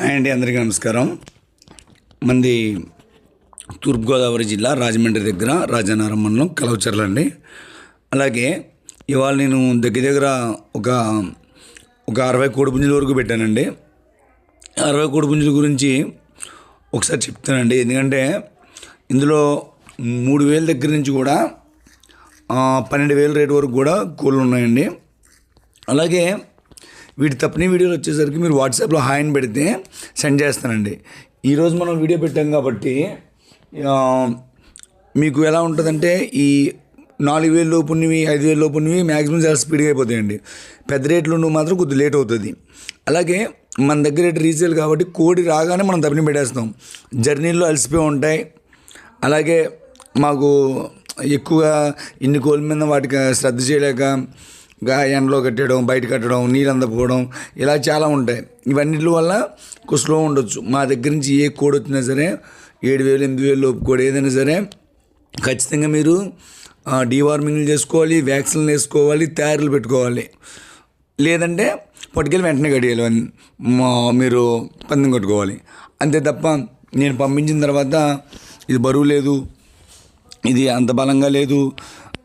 Hi అండి అందరికీ నమస్కారం. మంది తూర్పుగోదావరి జిల్లా రాజమండ్రి దగ్గర రాజానారం మండలం కలవచర్ల అండి. అలాగే ఇవాళ నేను దగ్గర దగ్గర ఒక ఒక అరవై కోడి పుంజుల వరకు పెట్టానండి. అరవై కోడి పుంజుల గురించి ఒకసారి చెప్తానండి. ఎందుకంటే ఇందులో మూడు వేల దగ్గర నుంచి కూడా పన్నెండు వేల రేటు వరకు కూడా కోళ్ళు ఉన్నాయండి. అలాగే వీటి తప్పని వీడియోలు వచ్చేసరికి మీరు వాట్సాప్లో హాయ్ అని పెడితే సెండ్ చేస్తానండి. ఈరోజు మనం వీడియో పెట్టాం కాబట్టి మీకు ఎలా ఉంటుందంటే ఈ నాలుగు వేలు లోపున్నవి ఐదు వేలు లోపున్నవి మ్యాక్సిమం చాలా స్పీడ్గా అయిపోతాయండి. పెద్ద రేట్లు ఉన్నవి మాత్రం కొద్దిగా లేట్ అవుతుంది. అలాగే మన దగ్గర రేటు రీసేల్ కాబట్టి కోడి రాగానే మనం తప్పని పెట్టేస్తాం. జర్నీల్లో అలసిపోయి ఉంటాయి. అలాగే మాకు ఎక్కువగా ఇన్ని కోళ్ళ మీద వాటికి శ్రద్ధ చేయలేక ఎండలో కట్టడం బయట కట్టడం నీళ్ళు అందకపోవడం ఇలా చాలా ఉంటాయి. ఇవన్నిటి వల్ల కొంచెం ఉండొచ్చు. మా దగ్గర నుంచి ఏ కోడ్ వచ్చినా సరే ఏడు వేలు ఎనిమిది వేలు లోపు కోడ్ ఏదైనా సరే ఖచ్చితంగా మీరు డీవార్మింగ్లు చేసుకోవాలి వ్యాక్సిన్లు వేసుకోవాలి తయారీలు పెట్టుకోవాలి. లేదంటే పట్టుకెళ్ళి వెంటనే కడియాలి మా- మీరు పందెం కట్టుకోవాలి. అంతే తప్ప నేను పంపించిన తర్వాత ఇది బరువు లేదు ఇది అంత బలంగా లేదు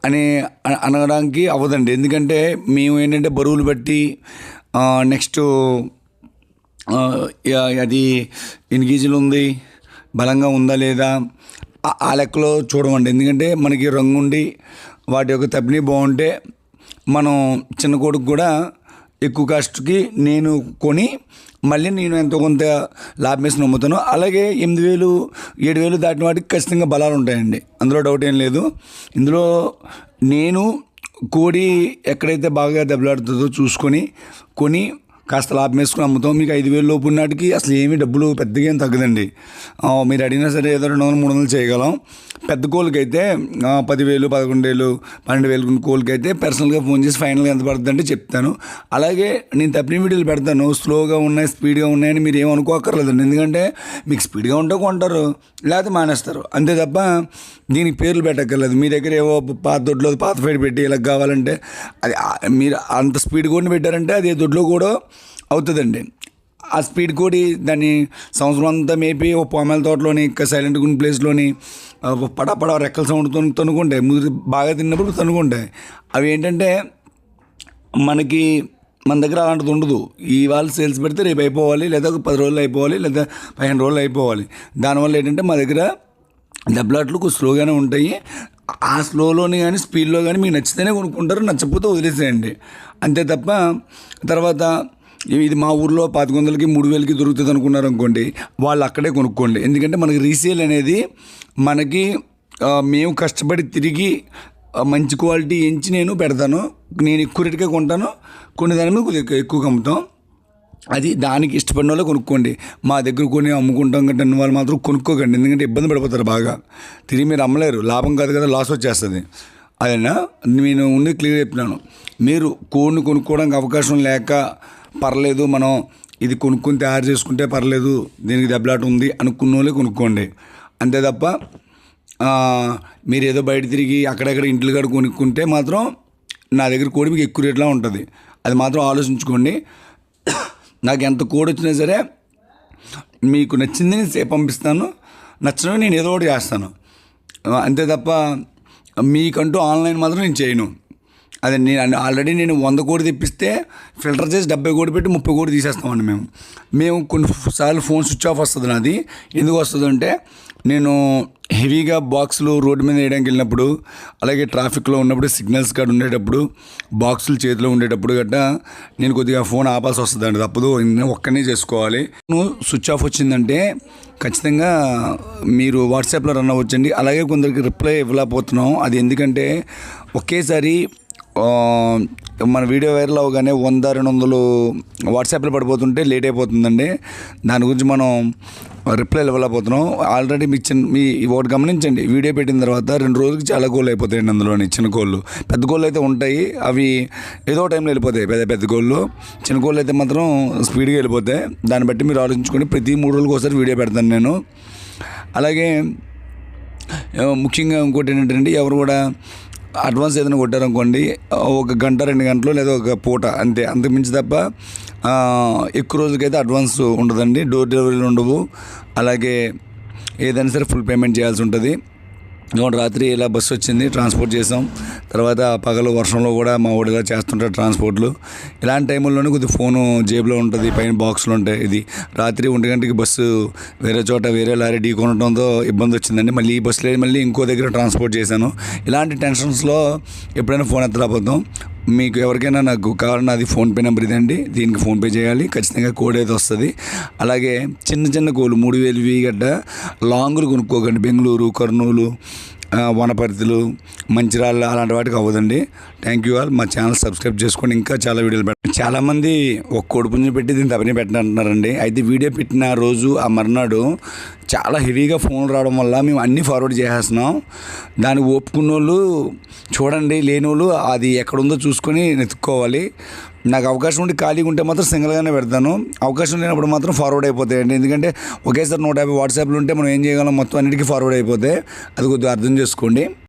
అని అనడానికి అవ్వదండి. ఎందుకంటే మేము ఏంటంటే బరువులు బట్టి నెక్స్ట్ అది ఎన్ని కేజీలు ఉంది బలంగా ఉందా లేదా ఆ- లెక్కలో చూడమండి. ఎందుకంటే మనకి రంగుండి వాటి యొక్క తప్పిని బాగుంటే మనం చిన్న కొడుకు కూడా ఎక్కువ కాస్ట్కి నేను కొని మళ్ళీ నేను ఎంతో కొంత లాభం వేసి నమ్ముతాను. అలాగే ఎనిమిది వేలు ఏడు వేలు దాటిన వాటికి ఖచ్చితంగా బలాలు ఉంటాయండి. అందులో డౌట్ ఏం లేదు. ఇందులో నేను కోడి ఎక్కడైతే బాగా దెబ్బలాడుతుందో చూసుకొని కొని కాస్త లాభం వేసుకుని అమ్ముతాం. మీకు ఐదు వేలు లోపు నాటికి అసలు ఏమీ డబ్బులు పెద్దగా ఏం తగ్గదండి. మీరు అడిగినా సరే ఏదో రెండు వందలు మూడు వందలు చేయగలం. పెద్ద కోళ్ళకి అయితే పదివేలు పదకొండు వేలు పన్నెండు వేలు కోళ్ళకి అయితే పర్సనల్గా ఫోన్ చేసి ఫైనల్గా ఎంత పడుతుందంటే చెప్తాను. అలాగే నేను తప్పిన వీడియోలు పెడతాను. స్లోగా ఉన్నాయి స్పీడ్గా ఉన్నాయని మీరు ఏమనుకోకర్లేదండి ఎందుకంటే మీకు స్పీడ్గా ఉంటే కొంటారు లేకపోతే మానేస్తారు. అంతే తప్ప దీనికి పేర్లు పెట్టక్కర్లేదు. మీ దగ్గర ఏవో పాత దొడ్లో పాత ఫైడ్ పెట్టి ఇలా కావాలంటే అది మీరు అంత స్పీడ్ కూడా పెట్టారంటే అది దొడ్లో కూడా అవుతుందండి. ఆ స్పీడ్ కోడి దాన్ని సంవత్సరం అంతా మేపి ఓ పామాల తోటలోని ఇంకా సైలెంట్గా ఉన్న ప్లేస్లోని పడపడ రెక్కల సౌండ్ తనుకుంటాయి. ముదిరి బాగా తిన్నప్పుడు తనుకుంటాయి. అవి ఏంటంటే మనకి మన దగ్గర అలాంటిది ఉండదు. ఇవాళ సేల్స్ పెడితే రేపు అయిపోవాలి లేదా ఒక పది రోజులు అయిపోవాలి లేదా పదిహేను రోజులు అయిపోవాలి. దానివల్ల ఏంటంటే మా దగ్గర దెబ్బలాట్లు కొంచెం స్లోగానే ఉంటాయి. ఆ స్లోలోని కానీ స్పీడ్లో కానీ మీకు నచ్చితేనే కొనుక్కుంటారు నచ్చకపోతే వదిలేసేయండి. అంతే తప్ప తర్వాత ఇది మా ఊర్లో పాతిక వందలకి మూడు వేలకి దొరుకుతుంది అనుకున్నారు అనుకోండి వాళ్ళు అక్కడే కొనుక్కోండి. ఎందుకంటే మనకి రీసేల్ అనేది మనకి మేము కష్టపడి తిరిగి మంచి క్వాలిటీ ఎంచి నేను పెడతాను. నేను ఎక్కువ రేటుకే కొంటాను. కొన్ని దాని మీద కొద్దిగా ఎక్కువ- అమ్ముతాం అది దానికి ఇష్టపడిన వాళ్ళు కొనుక్కోండి. మా దగ్గర కొన్ని అమ్ముకుంటాం కంటే అన్న వాళ్ళు మాత్రం కొనుక్కోకండి. ఎందుకంటే ఇబ్బంది పడిపోతారు బాగా. తిరిగి మీరు అమ్మలేరు. లాభం కాదు కదా లాస్ వచ్చేస్తుంది. అదేనా నేను ఉండి క్లియర్ చెప్పినాను. మీరు కోడిని కొనుక్కోవడానికి అవకాశం లేక పర్లేదు మనం ఇది కొనుక్కొని తయారు చేసుకుంటే పర్లేదు దీనికి దెబ్బలాట ఉంది అనుకున్న వాళ్ళే కొనుక్కోండి. అంతే తప్ప మీరు ఏదో బయట తిరిగి అక్కడెక్కడ ఇంట్లో కాడ కొనుక్కుంటే మాత్రం నా దగ్గర కోడి మీకు ఎక్కువ రేట్లా ఉంటుంది. అది మాత్రం ఆలోచించుకోండి. నాకు ఎంత కోడ్ వచ్చినా సరే మీకు నచ్చింది సే- పంపిస్తాను. నచ్చినవి నేను ఏదో ఒకటి చేస్తాను. అంతే తప్ప మీకంటూ ఆన్లైన్ మాత్రం నేను చేయను. అదే నేను ఆల్రెడీ నేను వంద కోడి తెప్పిస్తే ఫిల్టర్ చేసి డెబ్బై కోడి పెట్టి ముప్పై కోడి తీసేస్తామండి మేము. మేము కొన్ని సార్లు ఫోన్ స్విచ్ ఆఫ్ వస్తుంది నాది. ఎందుకు వస్తుంది అంటే నేను హెవీగా బాక్సులు రోడ్డు మీద వేయడానికి వెళ్ళినప్పుడు అలాగే ట్రాఫిక్లో ఉన్నప్పుడు సిగ్నల్స్ కాడ ఉండేటప్పుడు బాక్సులు చేతిలో ఉండేటప్పుడు గట్ట నేను కొద్దిగా ఫోన్ ఆపాల్సి వస్తుంది అండి తప్పదు ఒక్కనే చేసుకోవాలి. స్విచ్ ఆఫ్ వచ్చిందంటే ఖచ్చితంగా మీరు వాట్సాప్లో రన్ అవ్వచ్చండి. అలాగే కొందరికి రిప్లై ఇవ్వలేకపోతున్నాం అది ఎందుకంటే ఒకేసారి మన వీడియో వైరల్ అవగానే వంద రెండు వందలు వాట్సాప్లో పడిపోతుంటే లేట్ అయిపోతుందండి. దాని గురించి మనం రిప్లై ఇవ్వలేకపోతున్నాం. ఆల్రెడీ మీ చిన్న మీ ఒకటి గమనించండి. వీడియో పెట్టిన తర్వాత రెండు రోజులకి చాలా కోళ్ళు అయిపోతాయండి అందులోని చిన్న కోళ్ళు పెద్ద కోళ్ళు అయితే ఉంటాయి. అవి ఏదో టైంలో వెళ్ళిపోతాయి పెద్ద పెద్ద కోళ్ళు చిన్న కోళ్ళు అయితే మాత్రం స్పీడ్గా వెళ్ళిపోతాయి. దాన్ని బట్టి మీరు ఆలోచించుకొని ప్రతి మూడు రోజులకు ఒకసారి వీడియో పెడతాను నేను. అలాగే ముఖ్యంగా ఇంకోటి ఏంటంటే ఎవరు కూడా అడ్వాన్స్ ఏదైనా కొట్టారనుకోండి ఒక గంట రెండు గంటలు లేదా ఒక పూట అంతే. అంతకుమించి తప్ప ఎక్కువ రోజులకైతే అడ్వాన్స్ ఉండదండి. డోర్ డెలివరీలు ఉండవు. అలాగే ఏదైనా సరే ఫుల్ పేమెంట్ చేయాల్సి ఉంటుంది. ఇదిగోండి రాత్రి ఇలా బస్సు వచ్చింది ట్రాన్స్పోర్ట్ చేసాం. తర్వాత పగలు వర్షంలో కూడా మా ఊడు ఇలా చేస్తుంటారు ట్రాన్స్పోర్ట్లు ఇలాంటి టైంలోనే కొద్దిగా ఫోను జేబులో ఉంటుంది పైన బాక్స్లో ఉంటాయి. ఇది రాత్రి ఒంటి గంటకి బస్సు వేరే చోట వేరే లారీ ఢీ కొనడంతో ఇబ్బంది వచ్చిందండి. మళ్ళీ ఈ బస్సులో మళ్ళీ ఇంకో దగ్గర ట్రాన్స్పోర్ట్ చేశాను. ఇలాంటి టెన్షన్స్లో ఎప్పుడైనా ఫోన్ ఎత్తలేకపోతాం మీకు ఎవరికైనా నాకు కావాలన్నా అది ఫోన్పే నెంబర్ ఇదండి. దీనికి ఫోన్పే చేయాలి. ఖచ్చితంగా కోడ్ అయితే వస్తుంది. అలాగే చిన్న చిన్న కోళ్ళు మూడు వేలు ఇవి గడ్డ లాంగులు కొనుక్కోకండి. బెంగళూరు కర్నూలు వనపరితులు మంచిరాళ్ళు అలాంటి వాటికి అవ్వదండి. థ్యాంక్ యూ ఆల్ మా ఛానల్ సబ్స్క్రైబ్ చేసుకోండి. ఇంకా చాలా వీడియోలు పెట్టండి చాలామంది ఒక కోడిపుంజు పెట్టి దీన్ని తప్పని పెట్టంటున్నారండి అయితే వీడియో పెట్టిన రోజు ఆ మర్నాడు చాలా హెవీగా ఫోన్ రావడం వల్ల మేము అన్నీ ఫార్వర్డ్ చేసేస్తున్నాం. దాన్ని ఒప్పుకున్న వాళ్ళు చూడండి లేని వాళ్ళు అది ఎక్కడుందో చూసుకొని వెతుక్కోవాలి. నాకు అవకాశం ఉండి ఖాళీగా ఉంటే మాత్రం సింగిల్గానే పెడతాను. అవకాశం లేనప్పుడు మాత్రం ఫార్వర్డ్ అయిపోతాయండి. ఎందుకంటే ఒకేసారి నూట యాభై వాట్సాప్లు ఉంటే మనం ఏం చేయగలం? మొత్తం అన్నిటికీ ఫార్వర్డ్ అయిపోతాయి. అది కొద్దిగా అర్థం చేసుకోండి.